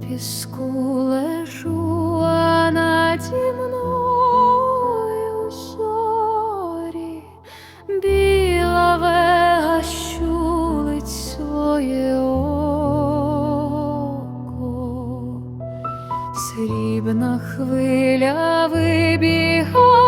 піску лежу, а наді мною зорі, біла вега щулить своє око, срібна хвиля вибігає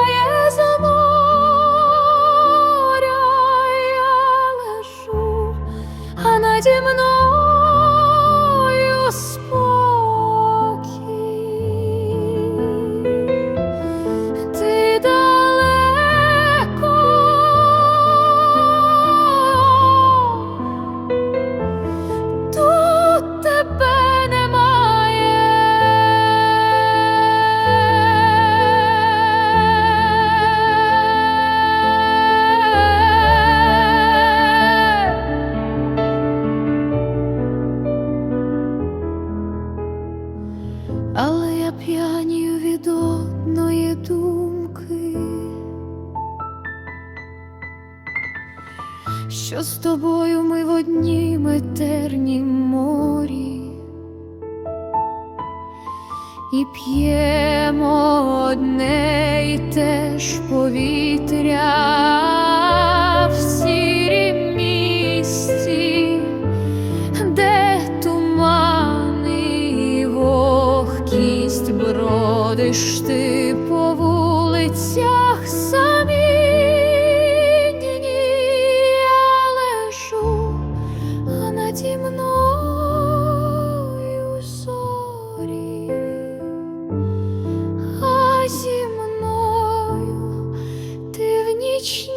П'янію від одної думки, що з тобою ми в однім етернім морі? І п'ємо одне й те ж повітря Ходиш ти по вулицях самі, я лежу, а наді мною зорі, а зі мною ти в нічній.